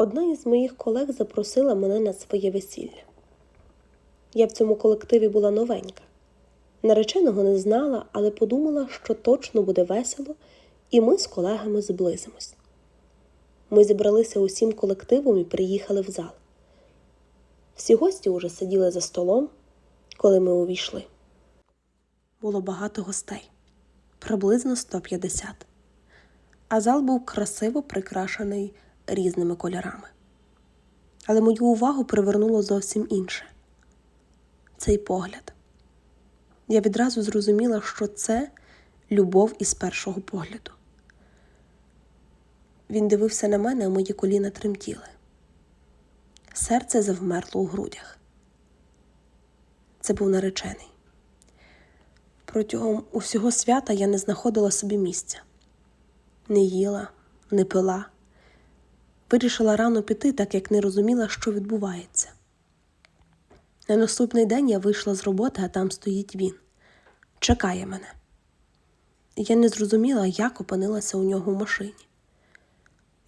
Одна із моїх колег запросила мене на своє весілля. Я в цьому колективі була новенька. Нареченого не знала, але подумала, що точно буде весело, і ми з колегами зблизимось. Ми зібралися усім колективом і приїхали в зал. Всі гості уже сиділи за столом, коли ми увійшли. Було багато гостей, приблизно 150. А зал був красиво прикрашений різними кольорами. Але мою увагу привернуло зовсім інше цей погляд. Я відразу зрозуміла, що це любов із першого погляду. Він дивився на мене, а мої коліна тремтіли. Серце завмерло у грудях. Це був наречений. Протягом усього свята я не знаходила собі місця, не їла, не пила. Вирішила рано піти, так як не розуміла, що відбувається. На наступний день я вийшла з роботи, а там стоїть він. Чекає мене. Я не зрозуміла, як опинилася у нього в машині.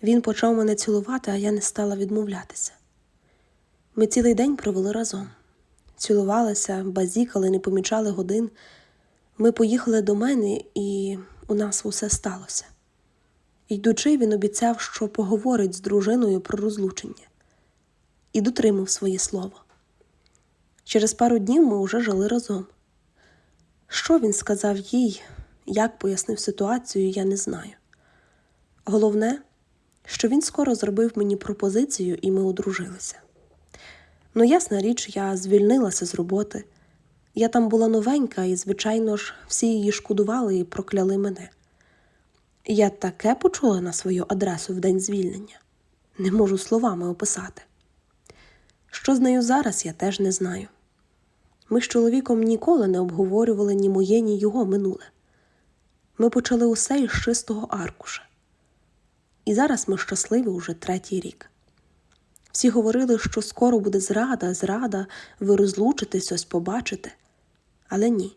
Він почав мене цілувати, а я не стала відмовлятися. Ми цілий день провели разом. Цілувалися, базікали, не помічали годин. Ми поїхали до мене, і у нас усе сталося. Йдучи, він обіцяв, що поговорить з дружиною про розлучення, і дотримав своє слово. Через пару днів ми вже жили разом. Що він сказав їй, як пояснив ситуацію, я не знаю. Головне, що він скоро зробив мені пропозицію, і ми одружилися. Ну, ясна річ, я звільнилася з роботи. Я там була новенька, і, звичайно ж, всі її шкодували і прокляли мене. Я таке почула на свою адресу в день звільнення. Не можу словами описати. Що з нею зараз, я теж не знаю. Ми з чоловіком ніколи не обговорювали ні моє, ні його минуле. Ми почали усе із чистого аркуша. І зараз ми щасливі уже третій рік. Всі говорили, що скоро буде зрада, зрада, ви розлучитесь, ось побачите. Але ні.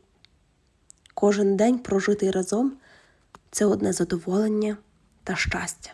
Кожен день прожитий разом це одне задоволення та щастя.